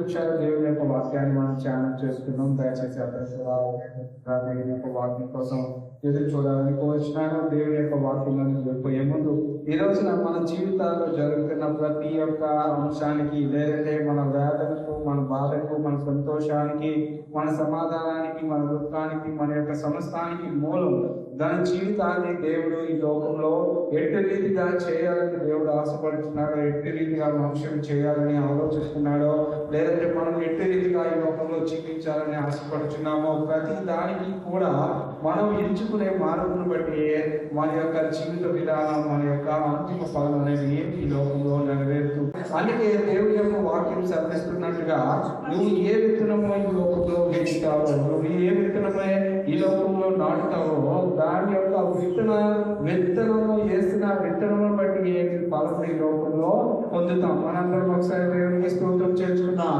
నిమిషాలు దేవుని యొక్క వాక్యాన్ని మనం ధ్యానం చేసుకున్నాం దయచేసి దేవుని యొక్క వాక్యం కోసం ఎదురు చూడాలని కోరుచున్నాను. దేవుని యొక్క వాక్యాలను వెళ్ళిపోయే ముందు ఈ రోజున మన జీవితాల్లో జరుగుతున్న ప్రతి ఒక్క అంశానికి లేదంటే మన వేదనకు మన బాధకు మన సంతోషానికి మన సమాధానానికి మన దుఃఖానికి మన యొక్క సమస్తానికి మూలం దాని జీవితాన్ని దేవుడు ఈ లోకంలో ఎట్టి రీతిగా చేయాలని దేవుడు ఆశపడుతున్నాడో ఎట్టి రీతిగా మనుషులు చేయాలని ఆలోచిస్తున్నాడో లేదంటే మనం ఎట్టి రీతిగా ఈ లోకంలో జీవించాలని ఆశపడుతున్నామో ప్రతి దానికి కూడా మనం ఎంచుకునే మార్పును బట్టి మన యొక్క జీవిత విధానం మన యొక్క అంతిమ ఫలం అనేది ఈ లోకంలో నెరవేరుతూ అందుకే దేవుడి యొక్క వాక్యం సరిస్తున్నట్టుగా నువ్వు ఏ విత్తనమో ఈ లోకంలో వేస్తావో నువ్వు ఏ విత్తనమే ఈ లోకంలో వాడతామో దాని యొక్క విత్తన విత్తనంలో వేసిన విత్తనం బట్టి ఏ ఫలం ఈ లోకంలో పొందుతాం? మనందరం ఒకసారి దేవునికి స్తోత్రం చేసుకున్నాం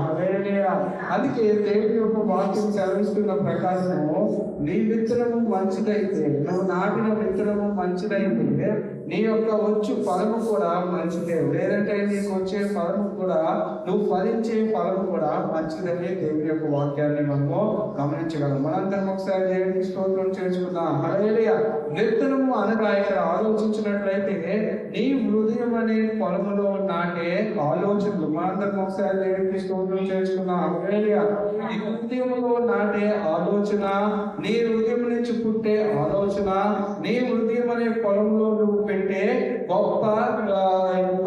అందుకే దేవుని యొక్క వాక్యం చదివిస్తున్న ప్రకారము నీ విత్తనము మంచిదైతే నువ్వు నాటిన విత్తనము మంచిదైతే నీ యొక్క వచ్చు ఫలము కూడా మంచిదే. లేదంటే నీకు వచ్చే ఫలము కూడా నువ్వు ఫలించే ఫలము కూడా మంచిదని దేవుని యొక్క వాక్యాన్ని మనము గమనించగలం. మనందరం ఒకసారి దేవుని స్తోత్రం చేసుకుందాం హరేలియ నిత్యము అనగా ఇక్కడ ఆలోచించినట్లయితే నీ హృదయం అనే పొలములో నాటే ఆలోచనలు. మనందరం ఒకసారి దేవుని స్తోత్రం చేసుకుందాం హరేలియ నీ హృదయంలో నాటే ఆలోచన నీ హృదయం నుంచి పుట్టే ఆలోచన నీ హృదయం అనే పొలంలో నువ్వు పెట్టే గొప్ప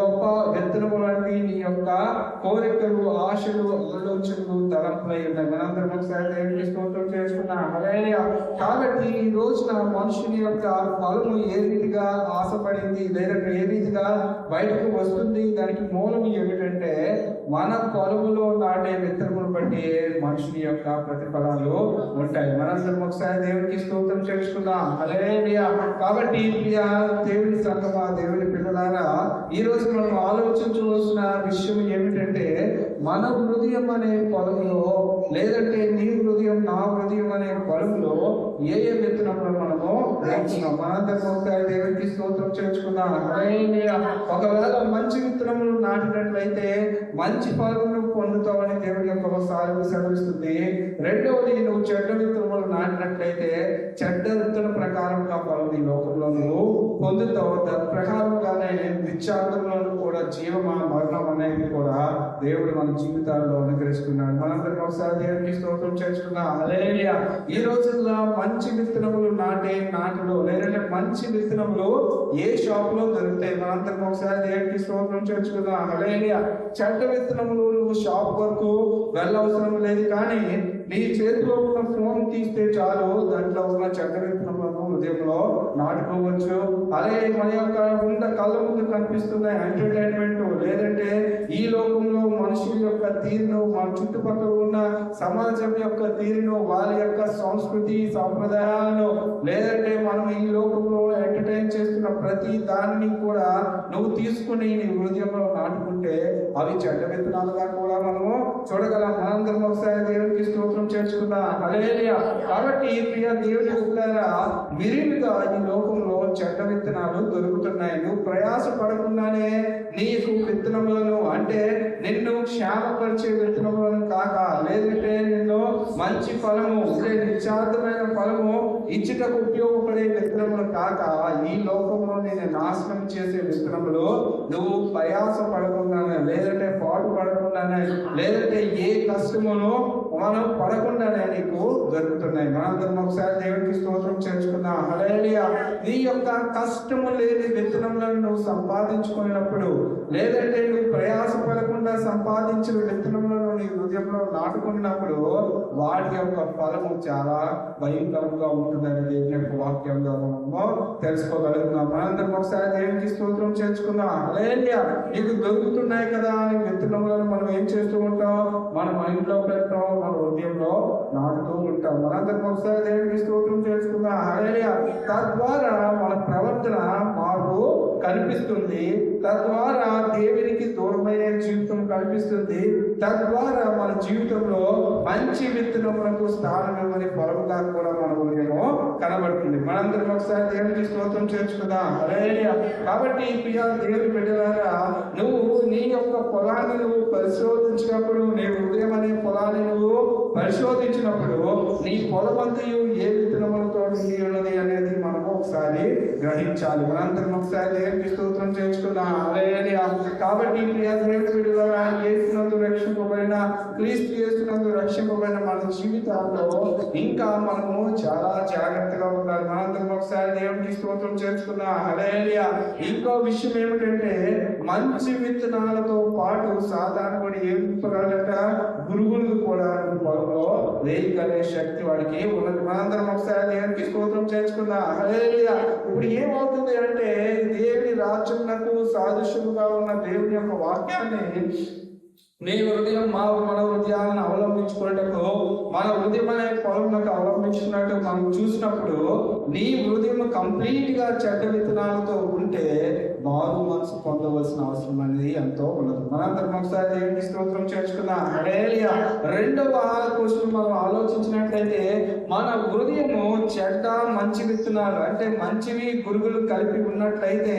గొప్ప విత్తనము లాంటి నీ యొక్క కోరికలు ఆశలు ఆలోచనలు తలంపులై ఉన్నాయి మనందరం ఒకసారి దేవునికి స్తోత్రం చేసుకున్నాం హల్లెలూయా. కాబట్టి ఈ రోజున మనుషుని యొక్క ఫలము ఏ రీతిగా ఆశపడింది లేదంటే ఏ రీతిగా బయటకు వస్తుంది? దానికి మూలం ఏమిటంటే మన పొలములో నాటే విత్తనములు బట్టి మనుషుని యొక్క ప్రతిఫలాలు ఉంటాయి. మనందరం ఒకసారి దేవునికి స్తోత్రం చేసుకుందాం. హల్లెలూయా. కాబట్టి దేవుని సంగమా దేవుని పిల్లలారా ఈ రోజు మనం ఆలోచించవలసిన విషయం ఏమిటంటే మన హృదయం అనే పొలంలో లేదంటే నీ హృదయం నా హృదయం అనే పొలంలో ఏ ఏ విత్తనంలో మనము వేస్తున్నాం మనందరం ఒకసారి దేవునికి స్తోత్రం చేర్చుకున్నాం ఒకవేళ మంచి విత్తనములు నాటినట్లయితే మంచి ఫలమును పొందుతామని దేవుని యొక్క సాగు సెలవిస్తుంది. రెండవది నువ్వు చెడ్డ విత్తనములు నాటినట్లయితే చెడ్డ విత్తన ప్రకారంగా ఫలం ఈ లోకంలో నువ్వు పొందుతావు. దాని ప్రకారంగానే నిత్యార్థంలో కూడా జీవమా మరణం అనేది కూడా దేవుడు మన జీవితాల్లో అనుగ్రహిస్తున్నాడు. మనందరం ఒకసారి దేవునికి స్తోత్రం చేసుకున్నాం అలేలియా ఈ రోజుల్లో మంచి విత్తనములు నాటే నాటులు లేదంటే మంచి విత్తనములు ఏ షాప్లో దొరుకుతాయి? మనందరం ఒకసారి దేవునికి స్తోత్రం చేసుకుందాం అలేలియా చెడ్డ విత్తనములు నువ్వు షాప్ వరకు వెళ్ళవసరం లేదు కానీ నీ చేతిలో ఉన్న ఫోన్ తీస్తే చాలు దాంట్లో ఉన్న చెడ్డ విత్తనములు హృదయంలో నాటుకోవచ్చు. అలాగే మన యొక్క ఉన్న కళ్ళ ముందు కనిపిస్తున్న ఎంటర్టైన్మెంట్ లేదంటే ఈ లోకంలో మనుషుల యొక్క తీరును మన చుట్టుపక్కల ఉన్న సమాజం యొక్క తీరును వారి యొక్క సంస్కృతి సాంప్రదాయాలను. లేదంటే మనం ఈ లోకంలో ఎంటర్టైన్ చేస్తున్న ప్రతి దానిని కూడా నువ్వు తీసుకుని నీ హృదయంలో నాటుకుంటే అవి చెడ్డ విత్తనాలుగా కూడా మనము చూడగలం. మనందరం ఒకసారి దేవునికి స్తోత్రం చేసుకుందాం హల్లెలూయా. కాబట్టి ప్రియ దేవుని విరివిగా ఈ లోకంలో చెడ్డ విత్తనాలు దొరుకుతున్నాయి. నువ్వు ప్రయాస పడకుండానే నీకు విత్తనములను అంటే నిన్ను క్షేమపరిచే విత్తనములను కాక లేదంటే నిన్ను మంచి ఫలము అంటే నిశ్చార్థమైన ఫలము ఇచ్చుటకు ఉపయోగపడే విత్తనములు కాక ఈ లోకంలో నేను నాశనం చేసే విత్తనములు నువ్వు ప్రయాస పడకుండానే లేదంటే పాటు పడకుండానే లేదంటే ఏ కష్టమును మనం పడకుండానే నీకు దొరుకుతున్నాయి. మనందరం ఒకసారి దేవునికి స్తోత్రం చేర్చుకుందాం. హల్లెలూయా. నీ యొక్క కష్టము లేని విత్తనములను నువ్వు సంపాదించుకున్నప్పుడు లేదంటే నువ్వు ప్రయాస పడకుండా సంపాదించిన విత్తనములను నీ హృదయంలో నాటుకున్నప్పుడు వాటి యొక్క ఫలము చాలా భయంకరంగా ఉంటుందని దేవుని వాక్యంగా మనము తెలుసుకోగలుగుతున్నాం. మనందరం ఒకసారి దేవునికి స్తోత్రం చేర్చుకుందాం. హల్లెలూయా. నీకు దొరుకుతున్నాయి కదా అని విత్తనములను మనం ఏం చేస్తూ ఉంటాం? మనం ఇంట్లో పెట్టడం మన హృదయంలో నాటుతూ ఉంటాం మనందరం ఒకసారి దేవునికి స్తోత్రం చేసుకుందాం. హల్లెలూయా. తద్వారా మన ప్రవర్తన మాకు కనిపిస్తుంది. తద్వారా దేవునికి దూరం కనిపిస్తుంది తద్వారా మన జీవితంలో మంచి విత్తనములకు స్థానం ఇవ్వని పొలముగా కూడా మన హృదయము కనబడుతుంది. మనందరం ఒకసారి దేవునికి స్తోత్రం చేర్చుకుందాం. కాబట్టి ప్రియా దేవుని బిడ్డలారా నువ్వు నీ యొక్క పొలాన్ని నువ్వు పరిశోధించినప్పుడు నీ హృదయం అనే పొలాన్ని నువ్వు పరిశోధించినప్పుడు నీ పొలమంతయు ఏ విత్తనములతో నిండి ఉన్నది అనేది మనము ఒకసారి గ్రహించాలి. మనందరం ఒకసారి దేవునికి స్తోత్రం చేసుకున్నాం కాబట్టి చేస్తున్నందు రక్షింపబడిన క్రీస్తు చేస్తున్నందు రక్షింపబడిన మన జీవితాల్లో ఇంకా మనము చాలా జాగ్రత్తగా ఉండాలి. మనందరం ఒకసారి దేవునికి స్తోత్రం చేసుకున్నాం హల్లెలూయా. ఇంకో విషయం ఏమిటంటే మంచి విత్తనాలతో పాటు సాధారణపడి ఏం విప్పగలట కూడా పొలంలో వేయగలే శక్తి వాడికి ఉన్నది. మనందరం ఒకసారి దేవునికి స్తోత్రం చేసుకుందాం ఇప్పుడు ఏమవుతుంది అంటే దేవుని రాజ్యంకు సాదృశ్యముగా ఉన్న దేవుని యొక్క వాక్యాన్ని నీ హృదయం మా మన హృదయాలను అవలంబించుకున్నట్టు మన హృదయం అనే పొలంలోకి అవలంబించుకున్నట్టు మనం చూసినప్పుడు నీ హృదయం కంప్లీట్గా చెడ్డ విత్తనాలతో ఉంటే మారు మనసు పొందవలసిన అవసరం అనేది ఎంతో ఉన్నది మనందరం ఒకసారి దేవుని స్తోత్రం చేర్చుకుందాం హల్లెలూయా. రెండవ క్వశ్చన్ మనం ఆలోచించినట్లయితే మన హృదయము చెడ్డ మంచి విత్తనాలు అంటే మంచివి గురుగులు కలిపి ఉన్నట్లయితే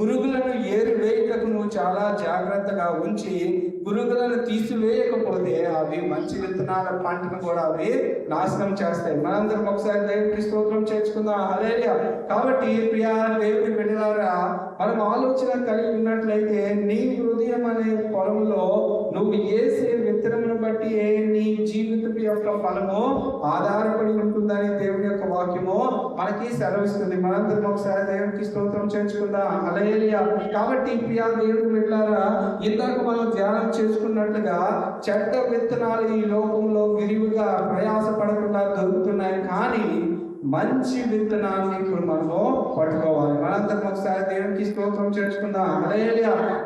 గురుగులను ఏరు వేయటకు నువ్వు చాలా జాగ్రత్తగా ఉంచి పురుగులను తీసివేయకపోతే అవి మంచి విత్తనాల పంటను కూడా అవి నాశనం చేస్తాయి. మనందరం ఒకసారి దేవుడికి స్తోత్రం చేర్చుకుందాం. హల్లెలూయా. కాబట్టి ప్రియా దేవుడికి బిడ్డలారా మనం ఆలోచన కలిగి ఉన్నట్లయితే నీ హృదయం అనే పొలంలో నువ్వు వేసే విత్తనమును బట్టి నీ జీవితం యొక్క ఫలము ఆధారపడి ఉంటుందని దేవుని యొక్క వాక్యము మనకి సెలవిస్తుంది. మనందరం ఒకసారి దేవుడికి స్తోత్రం చేర్చుకుందాం. హల్లెలూయా. కాబట్టి ప్రియా దేవుడికి బిడ్డలారా ఇందాక మనం ధ్యానం చేసుకున్నట్టుగా చెడ్డ విత్తనాలు ఈ లోకంలో విరివిగా ప్రయాసపడకుండా దొరుకుతున్నాయి. కానీ మంచి విత్తనాన్ని ఇప్పుడు మనము పట్టుకోవాలి. మనందరం ఒకసారి దేవునికి స్తోత్రం చేసుకుందాం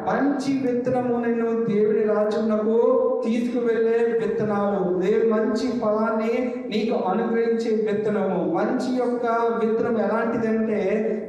మంచి విత్తనము నేను దేవుని రాజ్యమునకు తీసుకువెళ్ళే విత్తనాలు. దేవుని మంచి ఫలాన్ని నీకు అనుగ్రహించే విత్తనము. మంచి యొక్క విత్తనం ఎలాంటిదంటే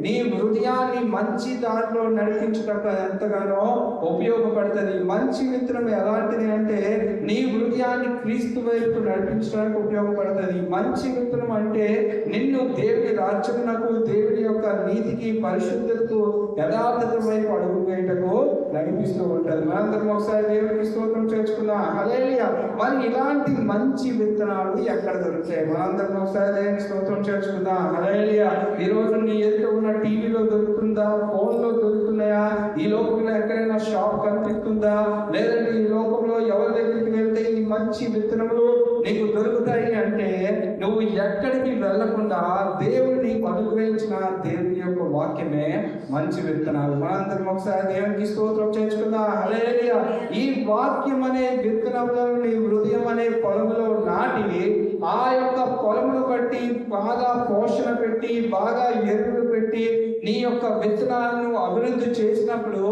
నీ హృదయాన్ని మంచి దాంట్లో నడిపించుటకు ఎంతగానో ఉపయోగపడుతుంది. మంచి విత్తనం ఎలాంటిది అంటే నీ హృదయాన్ని క్రీస్తు వైపు నడిపించడానికి ఉపయోగపడుతుంది. మంచి విత్తనం అంటే నిన్ను దేవుని రాజ్యమునకు దేవుని యొక్క నీతికి పరిశుద్ధతకు యథార్థత వైపు అడుగు వేయటకు నడిపిస్తూ ఉంటుంది మనందరం ఒకసారి దేవునికి స్తోత్రం చేసుకుందాం హల్లెలూయా. మరి ఇలాంటి మంచి విత్తనాలు ఎక్కడ దొరుకుతాయి? మనందరం ఒకసారి దేవునికి స్తోత్రం చేసుకుందాం హల్లెలూయా. ఈ రోజు నీ ఎదుట ఉన్న టీవీలో దొరుకుతుందా? ఫోన్లో దొరుకుతున్నాయా? ఈ లోకంలో ఎక్కడైనా షాప్ కనిపిస్తుందా? లేదంటే ఈ లోకంలో ఎవరి దగ్గరికి వెళ్తే ఈ మంచి విత్తనములు నీకు దొరుకుతాయి అంటే నువ్వు ఎక్కడికి వెళ్ళకుండా దేవుడు అనుగ్రహించిన దేవుని యొక్క వాక్యమే మంచి విత్తనాలు. మనందరం ఒకసారి దేవునికి స్తోత్రం చేర్చుకుందాం హల్లెలూయా. ఈ వాక్యం అనే విత్తనంలో నీ హృదయం అనే పొలములో నాటి ఆ యొక్క పొలమును బట్టి బాగా పోషణ పెట్టి బాగా ఎరువులు పెట్టి నీ యొక్క విత్తనాలను అభివృద్ధి చేసినప్పుడు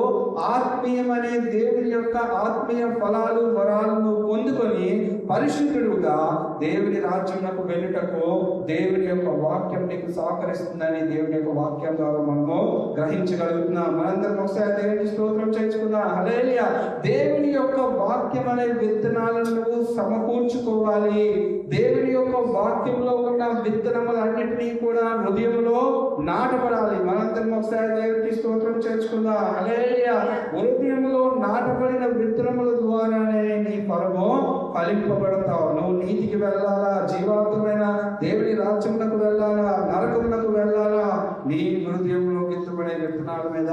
ఆత్మీయమనే దేవుని యొక్క ఆత్మీయ ఫలాలు వరాలను పొందుకొని పరిశుద్ధుడుగా దేవుని రాజ్యమునకు వెళ్ళుటకు దేవుని యొక్క వాక్యం నీకు సహకరిస్తుందని దేవుని యొక్క వాక్యం ద్వారా మనము గ్రహించగలుగుతున్నాం. మనందరం ఒకసారి దేవుని స్తోత్రం చేసుకుందాం హల్లెలూయా. దేవుని యొక్క వాక్యం అనే విత్తనాలను నువ్వు సమకూర్చుకోవాలి. దేవుని యొక్క వాక్యంలో ఉన్న విత్తనములన్నింటినీ కూడా హృదయంలో నాటబడాలి. మనందరం ఒకసారి దేవునికి స్తోత్రం చేసుకుందాం హల్లెలూయా. హృదయంలో నాటబడిన విత్తనముల ద్వారానే నీ పరమో ఫలింపబడతావు నువ్వు నీతికి వెళ్ళాలా? జీవాంతమైన దేవుని రాజ్యములకు వెళ్ళాలా? నరకములకు వెళ్ళాలా? నీ హృదయంలో విత్తబడే విత్తనాల మీద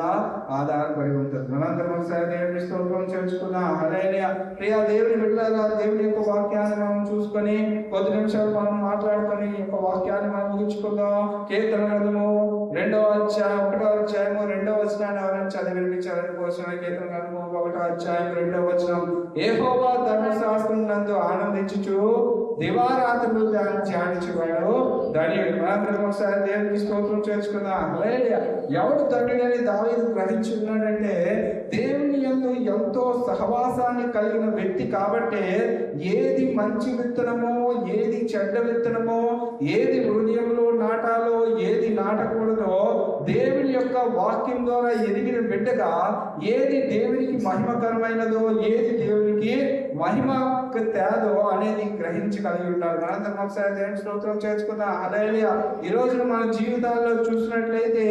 ఆధారపడి ఉంటుంది. మనందరం ఒకసారి దేవుని స్తోత్రం చేసుకుందాం హల్లెలూయా. ప్రియా దేవుని వెళ్ళాలా దేవుని యొక్క వాక్యాన్ని మనం చూసుకొని కొద్ది నిమిషాలు మనం మాట్లాడుకొని యొక్క వాక్యాన్ని మనం ముగించుకుందాం. కీర్తన గ్రంథము రెండవ అధ్యాయం ఒకటో అధ్యాయము రెండవ వచనాన్ని ఎవరైనా చదివి వినిపించాలని కోరుచున్న కీర్తన గ్రంథము ఒకటో అధ్యాయం రెండో వచనం. ఏహోవా ధర్మశాస్త్రం నందు ఆనందించుచు దివారాత్రులు ధ్యానించేవాడు ధన్యుడు. మనందరం ఒకసారి దేవునికి స్తోత్రం చేసుకుందాం ఎవడు తండ్రిని దావీదు గ్రహించి ఉన్నాడంటే దేవుని ఎందు ఎంతో సహవాసాన్ని కలిగిన వ్యక్తి కాబట్టే ఏది మంచి విత్తనమో ఏది చెడ్డ విత్తనమో ఏది హృదయంలో నాటాలో ఏది నాటకూడదో దేవుని యొక్క వాక్యం ద్వారా ఎదిగిన బిడ్డగా ఏది దేవునికి మహిమకరమైనదో ఏది దేవునికి మహిమ తేదో అనేది గ్రహించగలిగి ఉంటారు మనందరం ఒకసారి దేవుని స్తోత్రం చేసుకుందాం అదే ఈ రోజు మన జీవితాల్లో చూసినట్లయితే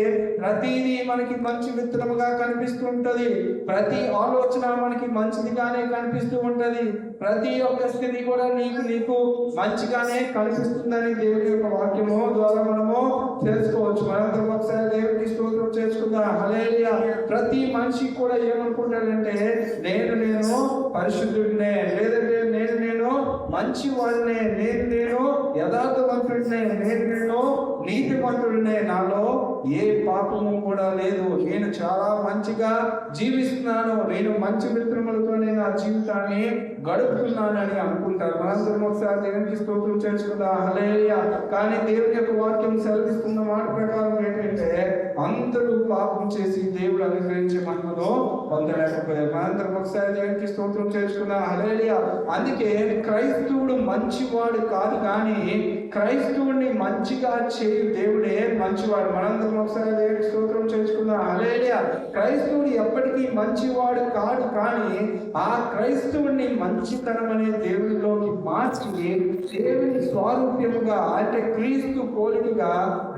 ప్రతిదీ మనకి మంచి విత్తనముగా కనిపిస్తూ ఉంటుంది ప్రతి ఆలోచన మనకి మంచిదిగానే కనిపిస్తూ ఉంటుంది. ప్రతి ఒక్క స్థితి కూడా నీకు నీకు మంచిగానే కనిపిస్తుందని దేవుని యొక్క వాక్యము ద్వారా మనము తెలుసుకోవచ్చు. మనందరం ఒకసారి దేవుడికి స్తోత్రం చేసుకుందాం. హలేలియా ప్రతి మనిషి కూడా ఏమనుకుంటాడంటే నేను నేను పరిశుద్ధుడినే. లేదంటే నేను నేను మంచి వాడినే నేను నేను యథార్థవంతుడినే. నేను నేను నీతిమంతుడినే. నాలో ఏ పాపము కూడా లేదు. నేను చాలా మంచిగా జీవిస్తున్నాను. నేను మంచి మిత్రములతోనే నా జీవితాన్ని గడుపుతున్నానని అనుకుంటారు. మనందరం ఒకసారి దేవునికి స్తోత్రం చేసుకుందాం హల్లెలూయా. కానీ దేవుని యొక్క వాక్యం సెలవిస్తున్న మాట ప్రకారం ఏంటంటే అందరూ పాపం చేసి దేవుడు అనుగ్రహించే మహిమలో పొందలేకపోయారు. మనందరం ఒకసారి దేవునికి స్తోత్రం చేసుకుందాం హల్లెలూయా. అందుకే క్రైస్తవుడు మంచివాడు కాదు కానీ క్రైస్తవుడిని మంచిగా చేయు దేవుడే మంచివాడు. మనందరం ఒకసారి దేవునికి స్తోత్రం చేసుకుందాం హల్లెలూయా. క్రైస్తవుడు ఎప్పటికీ మంచివాడు కాదు కానీ ఆ క్రైస్తవుడిని మంచితనం అనే దేవుడిలోకి మార్చి దేవుని స్వారూప్యముగా అంటే క్రీస్తు పోలికగా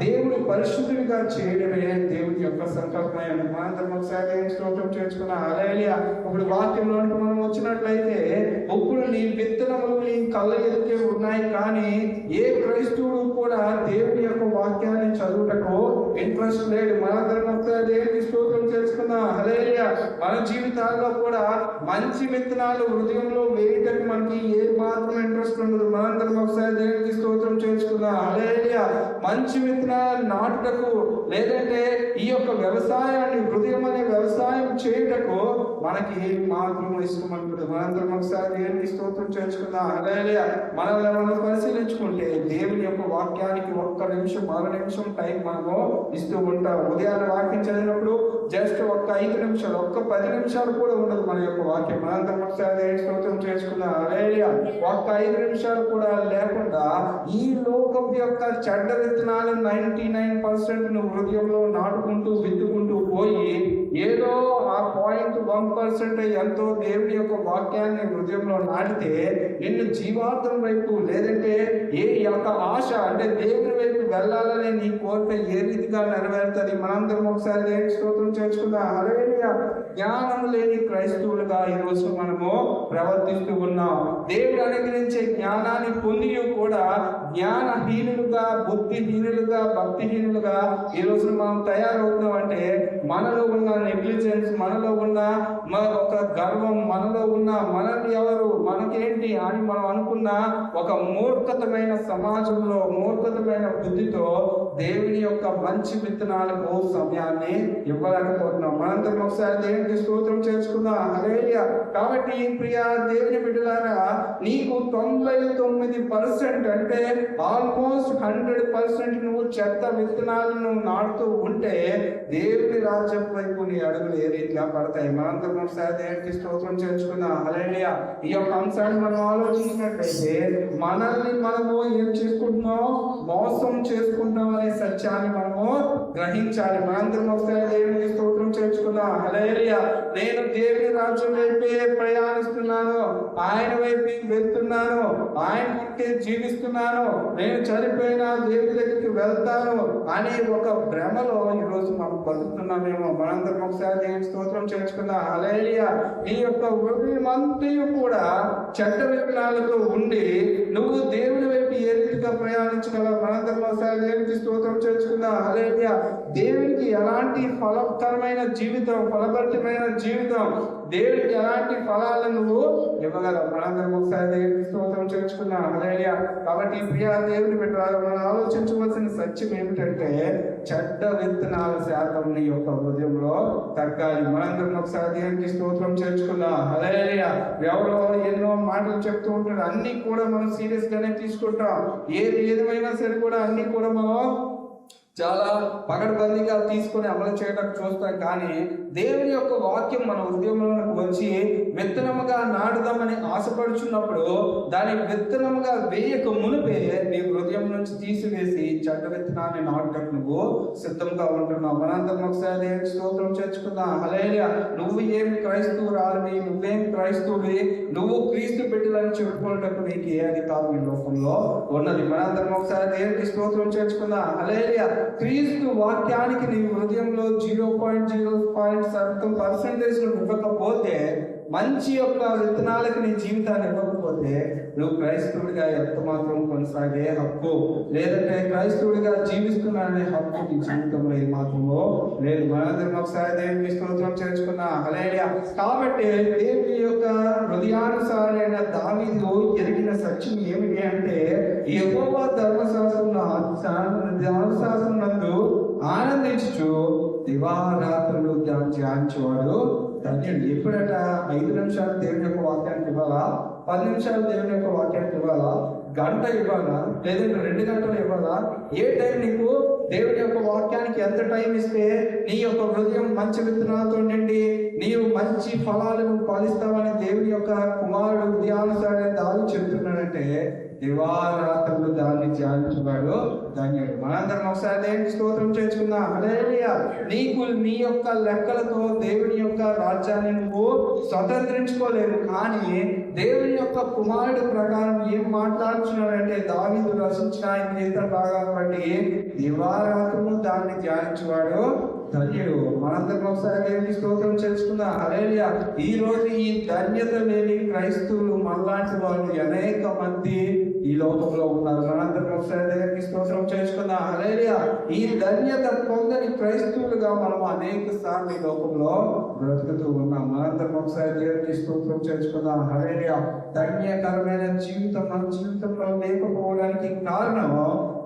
దేవుడు పరిశుద్ధుడిగా చేయడమే దేవుడి యొక్క సంకల్పమైన మనందరం ఒకసారి దేవుని స్తోత్రం చేసుకున్న హల్లెలూయా. ఇప్పుడు వాక్యంలోనికి మనం వచ్చినట్లయితే ఇప్పుడు నీ విత్తనములు నీ కళ్ళ ఎదుటే ఉన్నాయి కానీ ఏ క్రైస్తవుడు కూడా దేవుని యొక్క వాక్యాన్ని చదువుటకు ఇంట్రెస్ట్ లేడు మనందరం ఒకసారి దేవుని స్తోత్రం చేసుకుందాం. హలేయ మన జీవితాల్లో కూడా మంచి విత్తనాలు హృదయంలో వేయటకు మనకి ఏ మాత్రం ఇంట్రెస్ట్ ఉండదు. మనందరం ఒకసారి దేవునికి స్తోత్రం చేసుకుందాం. హలేయ మంచి విత్తనాలు నాటుటకు లేదంటే ఈ యొక్క వ్యవసాయాన్ని హృదయం అనే వ్యవసాయం చేయుటకు మనకి ఏ మాత్రం ఇష్టం అనుకుంటుంది మనందరం ఒకసారి దేవునికి స్తోత్రం చేసుకుందాం. హలేయ మనల్ని మనం పరిశీలించుకుంటే దేవుని యొక్క వాక్యానికి ఒక్క నిమిషం మరో నిమిషం టైం మనము ఇస్తూ ఉంటాం ఉదయాన్నే వాక్యం చదివినప్పుడు జస్ట్ ఒక్క ఐదు నిమిషాలు ఒక్క పది నిమిషాలు కూడా ఉండదు మన యొక్క వాక్యం. మనందరం ఒకసారి స్తోత్రం ఒక్క ఐదు నిమిషాలు కూడా లేకుండా ఈ లోకం యొక్క చెడ్డ విత్తనాలు నైన్టీ నైన్ పర్సెంట్ నువ్వు హృదయంలో నాటుకుంటూ విత్తుకుంటూ పోయి ఏదో ఆ పాయింట్ వన్ పర్సెంట్ ఎంతో దేవుడి యొక్క వాక్యాన్ని హృదయంలో నాటితే నిన్ను జీవార్థం వైపు లేదంటే ఏ యొక్క ఆశ అంటే దేవుని వైపు వెళ్ళాలని నీ కోరిక ఏ రీతిగా నెరవేరుతుంది? మనందరం ఒకసారి దేవుని స్తోత్రం చేసుకుందాం హల్లెలూయా జ్ఞానం లేని క్రైస్తవులుగా ఈ రోజు మనము ప్రవర్తిస్తూ ఉన్నాం. దేవుడు అనుగ్రహించే జ్ఞానాన్ని పొంది కూడా జ్ఞానహీనులుగా బుద్ధిహీనులుగా భక్తిహీనులుగా ఈ రోజు మనం తయారవుతున్నాం అంటే మనలో ఉన్న నెగ్లిజెన్స్ మనలో ఉన్న మన ఒక గర్వం మనలో ఉన్న మనల్ని ఎవరు మనకేంటి అని మనం అనుకున్న ఒక మూర్ఖతమైన సమాజంలో మూర్ఖతమైన బుద్ధితో దేవుని యొక్క మంచి విత్తనాలకు సమయాన్ని ఇవ్వలేకపోతున్నాం. మనందరం ఒకసారి దేవునికి స్తోత్రం చేసుకుందాం. హల్లెలూయా. కాబట్టి ప్రియా దేవుని బిడ్డలారా నీకు తొంభై తొమ్మిది పర్సెంట్ అంటే ఆల్మోస్ట్ హండ్రెడ్ పర్సెంట్ నువ్వు చెత్త విత్తనాలను నాటుతూ ఉంటే దేవుని రాజ్యం వైపు నీ అడుగులు ఏ రీతిగా పడతాయి? మనందరం ఒకసారి దేవునికి స్తోత్రం చేసుకుందాం. హల్లెలూయా. ఈ యొక్క అంశాన్ని మనం ఆలోచించినట్లయితే మనల్ని మనము ఏం చేసుకుంటున్నాం? మోసం చేసుకుంటున్నాం. సత్యాన్ని మనము గ్రహించాలి. మాంద్రం ఒకసారి దేవునికి స్తోత్రం చేసుకుందాం హలేరియ నేను దేవుని రాజ్యం వైపే ప్రయాణిస్తున్నాను. ఆయన వైపు వెళ్తున్నాను. ఆయన ఉంటే జీవిస్తున్నాను. నేను చనిపోయినా దేవుని దగ్గరికి వెళ్తాను అనే ఒక భ్రమలో ఈరోజు మనం బతుకుతున్నామేమో. మనందరం ఒకసారి దేవుని స్తోత్రం చేసుకుందాం హలేరియ నీ యొక్క ఉదయమంతయు కూడా చెడ్డ విత్తనాలతో ఉండి నువ్వు దేవుని వైపు ఏ రీతిగా ప్రయాణించగలవు? మనందరం ఒకసారి దేవునికి స్తోత్రం చేసుకుందాం హల్లెలూయా. దేవునికి ఎలాంటి ఫలకరమైన జీవితం ఫలభరితమైన జీవితం దేవునికి ఎలాంటి ఫలాలను నువ్వు ఇవ్వగలవు? మనందరం ఒకసారి దేవునికి స్తోత్రం చేర్చుకున్నాం హల్లెలూయా. కాబట్టి ప్రియా దేవుని పెట్టాలి మనం ఆలోచించవలసిన సత్యం ఏమిటంటే చెడ్డ విత్తనాల శాతం నీ యొక్క హృదయంలో తగ్గాలి. మనందరం ఒకసారి దేవునికి స్తోత్రం చేసుకుందాం హల్లెలూయా. ఎవరో ఎన్నో మాటలు చెప్తూ ఉంటారు అన్ని కూడా మనం సీరియస్ గానే తీసుకుంటాం. ఏది ఏదేమైనా సరే కూడా అన్ని కూడా మనం చాలా పగడబందీగా తీసుకొని అమలు చేయడానికి చూస్తాం. కానీ దేవుని యొక్క వాక్యం మన ఉద్యమంలోకి వచ్చి విత్తనముగా నాటుదామని ఆశపడుచున్నప్పుడు దాని విత్తనముగా వేయక మునిపే నీ హృదయం నుంచి తీసివేసి చెడ్డ విత్తనాన్ని నాటుటకు నువ్వు సిద్ధంగా ఉంటున్నావు. మనందరం ఒకసారి దేవునికి స్తోత్రం చేర్చుకుందాం. హలేలియా నువ్వు ఏమి క్రైస్తవురాలివి నువ్వేమి క్రైస్తవుడి నువ్వు క్రీస్తు బిడ్డలని చెప్పుకున్నట్టు నీకు ఏ అధికారం ఈ లోకంలో ఉన్నది? మనందరం ఒకసారి దేవునికి స్తోత్రం చేర్చుకుందాం. హలేలియా క్రీస్తు వాక్యానికి నీ హృదయంలో zero point zero point seven percentage ఇవ్వకపోతే మంచి యొక్క విత్తనాలకు నీ జీవితాన్ని ఇవ్వకపోతే నువ్వు క్రైస్తవుడిగా ఎంత మాత్రం కొనసాగే హక్కు. లేదంటే క్రైస్తవుడిగా జీవిస్తున్నాననే హక్కు నీ జీవితంలో ఏ మాత్రమో లేదు. మనందరం ఒకసారి దేవుని స్తోత్రం చేర్చుకున్నా. అలేడియా కాబట్టి దేవుని యొక్క హృదయానుసారైన దావీదు ఎరిగిన సత్యం ఏమిటి అంటే యెహోవా ధర్మశాస్త్రం ధర్మశాస్త్రం నందు ఆనందించుచు దివారాత్రులు ధ్యానించేవాడు ధన్యుడు ఎప్పుడట ఐదు నిమిషాలు దేవుని యొక్క వాక్యానికి ఇవ్వాలా? పది నిమిషాలు దేవుని యొక్క వాక్యానికి ఇవ్వాలా? గంట ఇవ్వాలా? లేదంటే రెండు గంటలు ఇవ్వాలా? ఏ టైం నీకు దేవుని యొక్క వాక్యానికి ఎంత టైం ఇస్తే నీ యొక్క హృదయం మంచి విత్తనాలతో నిండి నీవు మంచి ఫలాలను పాలిస్తావని దేవుని యొక్క కుమారుడు ఉదయానుసారి దావి చెబుతున్నాడంటే దివారాత్రులు దాన్ని ధ్యానించున్నాడు ధన్యుడు. మనందరం ఒకసారి దేవుని స్తోత్రం చేసుకుందాం హల్లెలూయా. నీకు నీ యొక్క లెక్కలతో దేవుని యొక్క రాజ్యాన్ని నువ్వు స్వతంత్రించుకోలేవు. కానీ దేవుని యొక్క కుమారుడు ప్రకారం ఏం మాట్లాడుతున్నాడంటే దావిదు రచించిన ఆయన కీర్తన భాగాన్ని బట్టి దివారాత్రులు దాన్ని ధ్యానించువాడు ధన్యుడు. మనందరం ఒకసారి దేవుని స్తోత్రం చేసుకుందాం అలేలియా ఈ రోజు ఈ ధన్యత లేని క్రైస్తవులు మనలాంటి వాళ్ళు అనేక మంది ఈ లోకంలో ఉన్నారు. మనందరం ఒకసారి దేవునికి స్తోత్రం చేసుకుందాం హల్లెలూయా. ఈ ధన్యత పొందని క్రైస్తవులుగా మనం అనేక సార్లు ఈ లోకంలో బ్రతుకుతూ ఉన్నాం. మనందరం ఒకసారి దేవునికి స్తోత్రం చేసుకుందాం హలేరియా ధన్యకరమైన జీవితం మన జీవితంలో లేకపోవడానికి కారణం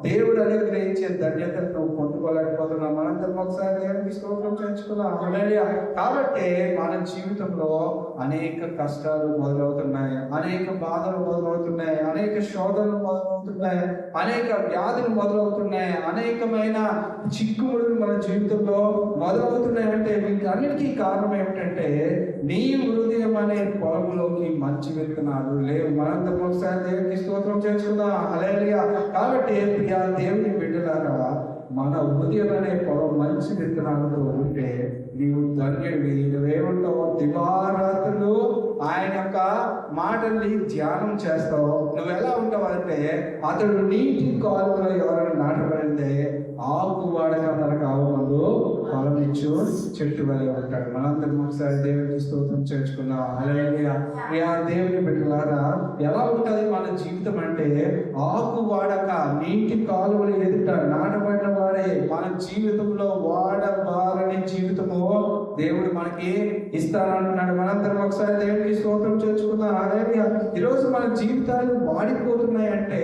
దేవుడు అనుగ్రహించే ధన్యతను నువ్వు పొందుకోలేకపోతున్నావు. మనందరం ఒకసారి దేవునికి స్తోత్రం చేసుకుందాం హల్లెలూయా. కాబట్టి మన జీవితంలో అనేక కష్టాలు మొదలవుతున్నాయి అనేక బాధలు మొదలవుతున్నాయి అనేక శోధనలు మొదలవుతున్నాయి అనేక వ్యాధులు మొదలవుతున్నాయి అనేకమైన చిక్కుముడులు మన జీవితంలో మొదలవుతున్నాయి అంటే వీటన్నిటికీ కారణం ఏమిటంటే నీ హృదయం అనే పొలంలోకి మంచి విత్తనాలు లేవు. మనందరం ఒకసారి దేవునికి స్తోత్రం చేసుకుందాం అలేలియా కాబట్టి ప్రియా దేవుని బిడ్డలారా మన హృదయం అనే పొలం మంచి విత్తనాలతో ఉంటే నీవు ధన్యుడివి నువ్వేమంటావు దివారాత్రులు ఆయన యొక్క మాటల్ని ధ్యానం చేస్తావు. నువ్వు ఎలా ఉంటావు అంటే అతడు నీటి కాలువలో ఎవరైనా నాటబడితే ఆకు వాడగా తనకు ఆవుమందు ఫలమిచ్చు చెట్టు వలె ఉంటాడు. మనందరం ఒకసారి దేవుడి స్తోత్రం చేర్చుకున్నాం అలాగే దేవుని బిడ్డలారా ఎలా ఉంటుంది మన జీవితం అంటే ఆకు వాడక నీటి కాలువలు ఎదుట నాటబడిన వాడే మన జీవితంలో వాడబారని జీవితము దేవుడు మనకి ఇస్తానంటున్నాడు. మనందరం ఒకసారి దేవునికి స్తోత్రం చేర్చుకుందాం. అలాగే ఈరోజు మన జీవితాలు వాడిపోతున్నాయి అంటే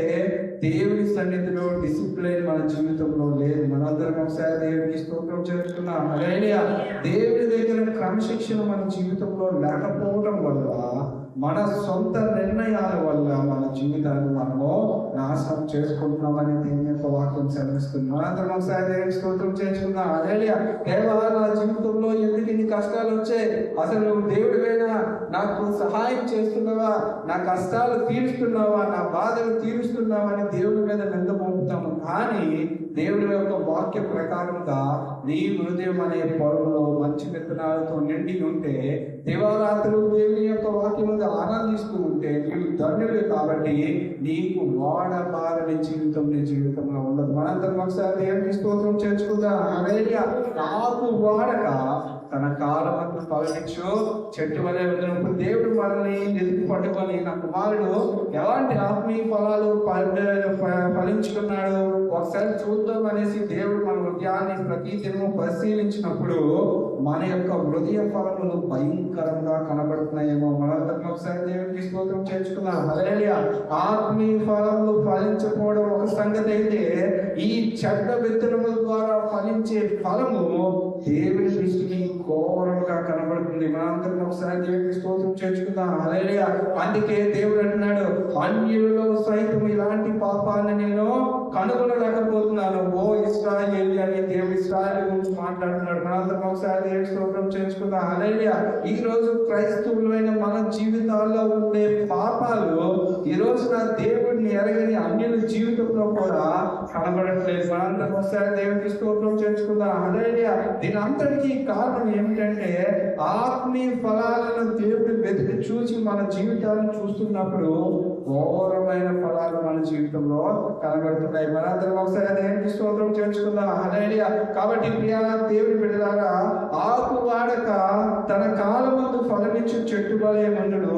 దేవుని సన్నిధిలో డిసిప్లిన్ మన జీవితంలో లేదు. మనందరం ఒకసారి దేవునికి స్తోత్రం చేస్తున్నాం. దేవుని దగ్గర క్రమశిక్షణ మన జీవితంలో లేకపోవడం వల్ల మన సొంత నిర్ణయాల వల్ల మన జీవితాన్ని మనము నాశనం చేసుకుంటున్నామని దేవుని యొక్క వాక్యం సెలవిస్తుంది. మనందరం ఒకసారి దేవుని స్తోత్రం చేసుకుందాం అదే కేవలం నా జీవితంలో ఎందుకు ఇన్ని కష్టాలు వచ్చాయి? అసలు నువ్వు దేవుడివైనా నాకు సహాయం చేస్తున్నావా? నా కష్టాలు తీరుస్తున్నావా? నా బాధలు తీరుస్తున్నావా అని దేవుడి మీద నిందమోపుతాము. కానీ దేవుని యొక్క వాక్య ప్రకారంగా నీ హృదయం అనే పొలంలో మంచి విత్తనాలతో నిండి ఉంటే దేవరాత్రులు దేవుని యొక్క వాక్యం ఆనందిస్తూ ఉంటే నీవు ధన్యుడు కాబట్టి నీకు వాడబారని జీవితం నీ జీవితంలో ఉండదు. మనందరం ఒకసారి దేవుని స్తోత్రం చేర్చుకుందాం. నాకు వాడక తన కాలమందు ఫలించు చెట్టు వలె ఉన్నప్పుడు దేవుడు మనల్ని నిలిపి పట్టుకొని నా కుమారుడు ఎలాంటి ఆత్మీయ ఫలాలు ఫలించుకున్నాడు? ఒకసారి చూద్దాం అనేసి దేవుడు మన హృదయాన్ని ప్రతి దినము పరిశీలించినప్పుడు మన యొక్క హృదయ ఫలములు భయంకరంగా కనబడుతున్నాయేమో. మనందరం ఒకసారి దేవునికి స్తోత్రం చేర్చుకున్నాం హల్లెలూయా. ఆత్మీయ ఫలములు ఫలించకపోవడం ఒక సంగతి అయితే ఈ చెడ్డ విత్తనముల ద్వారా ఫలించే ఫలము దేవుని దృష్టికి ఘోరంగా కనబడుతుంది. మనందరం ఒకసారి దేవునికి స్తోత్రం చేర్చుకుందాం హల్లెలూయా. అందుకే దేవుడు అంటున్నాడు అన్యులలో సైతం ఇలాంటి పాపాన్ని నేను కనుగొనలేకపోతున్నాను. ఓ ఇస్రాయేల్ అని దేవుడి ఇస్రాయల్ గురించి మాట్లాడుతున్నాడు. మనందరం ఒకసారి దేవుడి స్తోత్రం చేసుకుందాం హల్లెలూయా. ఈ రోజు క్రైస్తవులైన మన జీవితాల్లో ఉండే పాపాలు ఈ రోజున నా దేవుడిని ఎరగని అన్యుల జీవితంలో కూడా కనబడట్లేదు. మనందరం ఒకసారి దేవుడికి స్తోత్రం చేసుకుందాం హల్లెలూయా. దీని అంతటికీ కారణం ఏమిటంటే ఆత్మీయ ఫలాలను దేవుడు వెతికి చూసి మన జీవితాలను చూస్తున్నప్పుడు ఘోరమైన ఫలాలు మన జీవితంలో కనబడుతున్నాయి. మనందరం ఒకసారి దేవునికి స్తోత్రం చేర్చుకుందాం. హల్లెలూయా. కాబట్టి ప్రియా దేవుని బిడ్డలారా ఆకు వాడక తన కాలమందు ఫలమిచ్చు చెట్టు వలె మండుడు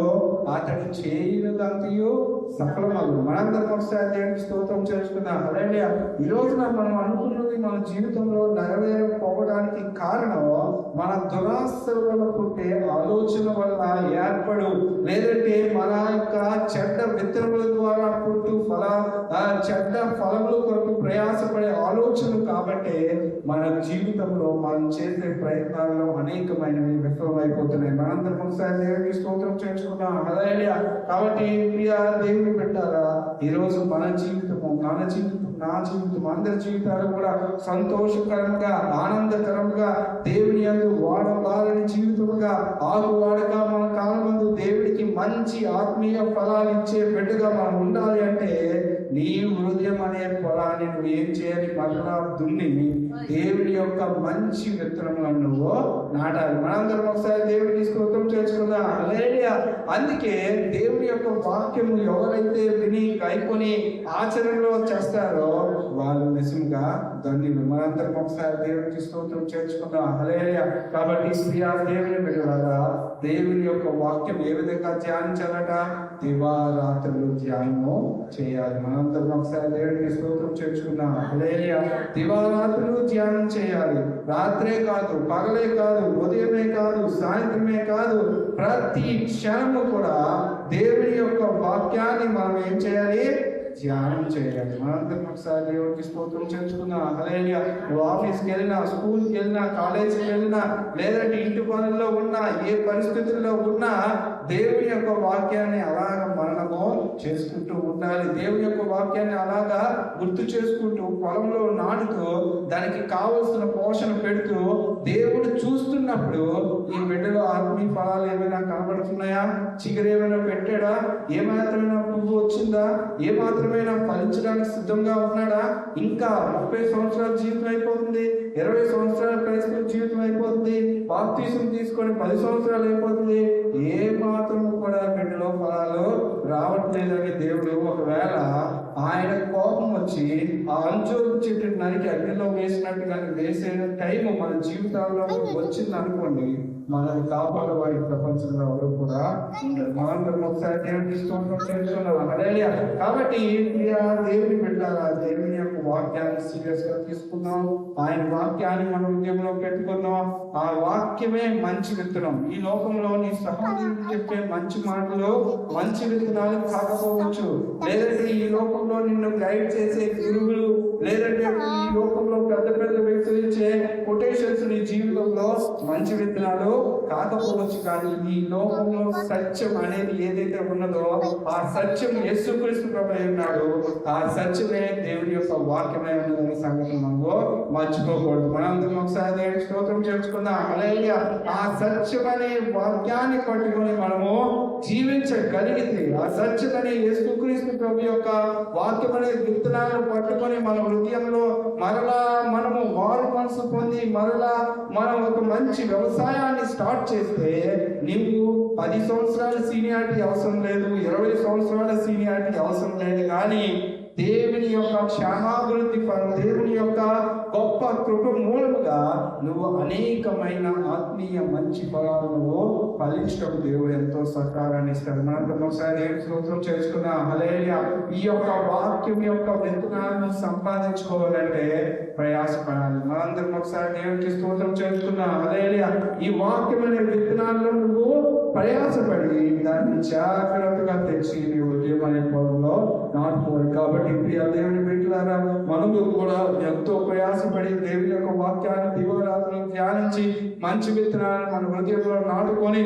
అతడు చేయనదంతయు సఫలమగు. మనందరం ఒకసారి దేవునికి స్తోత్రం చేసుకుందాం హల్లెలూయా ఈ రోజున మనం అనుకున్నది మన జీవితంలో నెరవేరకపోవడానికి కారణం మన దురాశల వల్ల పుట్టే ఆలోచన వల్ల ఏర్పడు. లేదంటే మన యొక్క చెడ్డ విత్తనముల ద్వారా పుట్టు ఫల చెడ్డ ఫలముల కొరకు ప్రయాసపడే ఆలోచనలు కాబట్టి మన జీవితంలో మనం చేసే ప్రయత్నాల్లో అనేకమైనవి విఫలమైపోతున్నాయి. మనందరం ఒకసారి దేవునికి స్తోత్రం చేసుకున్నాం హల్లెలూయా. కాబట్టి ప్రియ దేవుని పెట్టారా ఈరోజు మన జీవితము మన జీవితం నా జీవితం అందరి జీవితాలు కూడా సంతోషకరంగా ఆనందకరంగా దేవుని అందు వాడబాలని జీవితముగా ఆకు వాడక మన కాలమందు దేవుడికి మంచి ఆత్మీయ ఫలాలు ఇచ్చే బిడ్డగా మనం ఉండాలి అంటే నీ హృదయం అనే పొలాన్ని నువ్వు ఏం చేయాలి? మరలా దున్ని. దేవుని యొక్క మంచి విత్తనములను నువ్వు నాటాలి. మనందరం ఒకసారి దేవుని స్తోత్రం చేసుకుందాం అందుకే దేవుని యొక్క వాక్యము ఎవరైతే విని కైకొని ఆచరణలో చేస్తారో వాళ్ళు నిజంగా ధన్యులు. మనందరం ఒకసారి దేవుడికి స్తోత్రం చేర్చుకుందాం. హల్లెలూయా. కాబట్టి స్త్రీ దేవుని బిడ్డలారా దేవుని యొక్క వాక్యం ఏ విధంగా ధ్యానించాలట? దివారాత్రులు ధ్యానము చేయాలి. మనందరం ఒకసారి దేవుడికి స్తోత్రం చేర్చుకుందాం. దివారాత్రులు ధ్యానం చేయాలి. రాత్రే కాదు పగలే కాదు ఉదయమే కాదు సాయంత్రమే కాదు ప్రతి క్షణము కూడా దేవుని యొక్క వాక్యాన్ని మనం ఏం చేయాలి? ధ్యానం చేయాలి మనందరం ఒకసారి దేవుడికి స్తోత్రం చేసుకుందాం హల్లెలూయా నువ్వు ఆఫీస్కి వెళ్ళినా స్కూల్కి వెళ్ళినా కాలేజీకి వెళ్ళినా లేదంటే ఇంటి పనుల్లో ఉన్నా ఏ పరిస్థితుల్లో ఉన్నా దేవుని యొక్క వాక్యాన్ని అలాగ మరణము చేసుకుంటూ ఉండాలి. దేవుని యొక్క వాక్యాన్ని అలాగా గుర్తు చేసుకుంటూ పొలంలో నాటుతూ దానికి కావలసిన పోషణ పెడుతూ దేవుడు చూస్తున్నప్పుడు ఈ బిడ్డలో ఆత్మీయ ఫలాలు ఏమైనా కనబడుతున్నాయా? చిగురు ఏమైనా పెట్టాడా? ఏ పువ్వు వచ్చిందా? ఏ మాత్రమైనా ఫలించడానికి సిద్ధంగా ఉన్నాడా? ఇంకా ముప్పై సంవత్సరాల జీవితం అయిపోతుంది. ఇరవై సంవత్సరాల క్రైస్తవ జీవితం అయిపోతుంది. బాప్తీసం తీసుకొని పది సంవత్సరాలు అయిపోతుంది. ఏ మాత్రం కూడా బిడ్డలో ఫలాలు రావట్లేదని దేవుడు ఒకవేళ ఆయన కోపం వచ్చి ఆ అంచోరు చెట్టు నరికి అగ్నిలో వేసినట్టు కానీ వేసే టైం మన జీవితాల్లో వచ్చింది అనుకోండి మనల్ని కాపాడేవాడి ప్రపంచంలో ఎవరు కూడా ఉండరు మనందరం ఒకసారి దేవుడికి స్తోత్రం కాబట్టి ప్రియ దేవుని బిడ్డారా దేవుని యొక్క వాక్యాన్ని సీరియస్గా తీసుకుందాం. ఆయన వాక్యాన్ని మన ఉద్యమంలో పెట్టుకుందాం. ఆ వాక్యమే మంచి విత్తనం. ఈ లోకంలో నీ సహోదరుడు చెప్పే మంచి మాటలు మంచి విత్తనాలు కాకపోవచ్చు. లేదంటే ఈ లోకంలో నిన్ను గైడ్ చేసే గురువులు లేదంటే ఈ లోకంలో పెద్ద పెద్ద వ్యక్తులు ఇచ్చే కొటేషన్స్ నీ జీవితంలో మంచి విత్తనాలు కాకపోవచ్చు. కానీ ఈ లోకంలో సత్యం అనేది ఏదైతే ఉన్నదో ఆ సత్యం యేసుక్రీస్తు ప్రభు ఉన్నాడు. ఆ సత్యమే దేవుని యొక్క వాక్యమై ఉన్నదనే సంగతి మనము మర్చిపోకూడదు. మనందరం ఒకసారి స్తోత్రం స్తోత్రం చేసుకుందాం హల్లెలూయా. ఆ సత్యమనే వాక్యాన్ని పట్టుకొని మనము జీవించగలిగితే ఆ సత్యమనే యేసుక్రీస్తు ప్రభు యొక్క వాక్యం అనే విత్తనాలను పట్టుకొని మన హృదయంలో మరలా మనము మారు మనసు పొంది మరలా మనం ఒక మంచి వ్యవసాయాన్ని స్టార్ట్ చేస్తే నీవు పది సంవత్సరాల సీనియారిటీ అవసరం లేదు ఇరవై సంవత్సరాల సీనియారిటీ అవసరం లేదు. కానీ దేవుని యొక్క క్షేమాభివృద్ధి దేవుని యొక్క గొప్ప కృప మూలముగా నువ్వు అనేకమైన ఆత్మీయ మంచి ఫలాలను ఫలించడం దేవుడు ఎంతో సహకారాన్ని ఇస్తాడు. మనం ఒకసారి దేవుని స్తోత్రం చేసుకున్న హలేలియా ఈ యొక్క వాక్యం యొక్క విత్తనాలను సంపాదించుకోవాలంటే ప్రయాసపడాలి. మనందరం ఒకసారి దేవునికి స్తోత్రం చేసుకున్న హలేలియా ఈ వాక్యం అనే విత్తనాల్లో నువ్వు ప్రయాసపడి దాన్ని జాగ్రత్తగా తెచ్చి నీ ఉద్యమం అనే పొలంలో నాటుకోవాలి కాబట్టి ప్రియ దేవుని బిడ్డలారా మనము కూడా ఎంతో ప్రయాసపడి దేవుని యొక్క వాక్యాన్ని దివరాత్రులు ధ్యానించి మంచి విత్తనాన్ని మన హృదయంలో నాటుకొని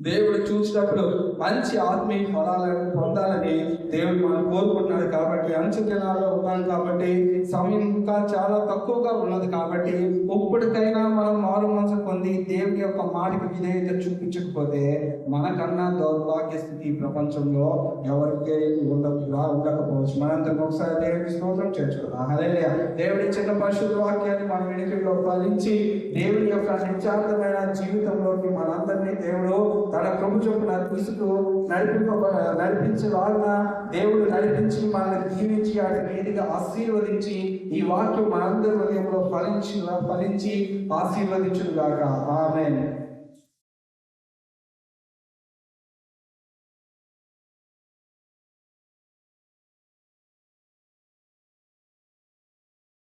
దేవుడు చూసినప్పుడు మంచి ఆత్మీయ ఫలాలను పొందాలని దేవుడు మనం కోరుకుంటున్నాడు కాబట్టి అంచె దినాల్లో ఉన్నాం కాబట్టి సమయం ఇంకా చాలా తక్కువగా ఉన్నది కాబట్టి ఇప్పటికైనా మనం మారు మనసు పొంది దేవుని యొక్క మాటకి విధేయత చూపించకపోతే మనకన్నా దౌర్భాగ్య స్థితి ప్రపంచంలో ఎవరికే ఉండకుండా ఉండకపోవచ్చు. మనంతకు ఒకసారి దేవుడి స్తోత్రం చేర్చుకుందాం. హల్లెలూయా. దేవుడి చిన్న పరిశుద్ధ వాక్యాన్ని మన వెనుకల్లో ఫలించి దేవుని యొక్క నిత్యార్థమైన జీవితంలోకి మనందరినీ దేవుడు తన ప్రభు చొప్పున తీసుకు నడిపింప నడిపించేలాగిన దేవుడు నడిపించి మనల్ని దీవించి అటు మీదుగా ఆశీర్వదించి ఈ వాక్యం మనందరి హృదయంలో ఫలించి ఫలించి ఆశీర్వదించుగాక ఆమె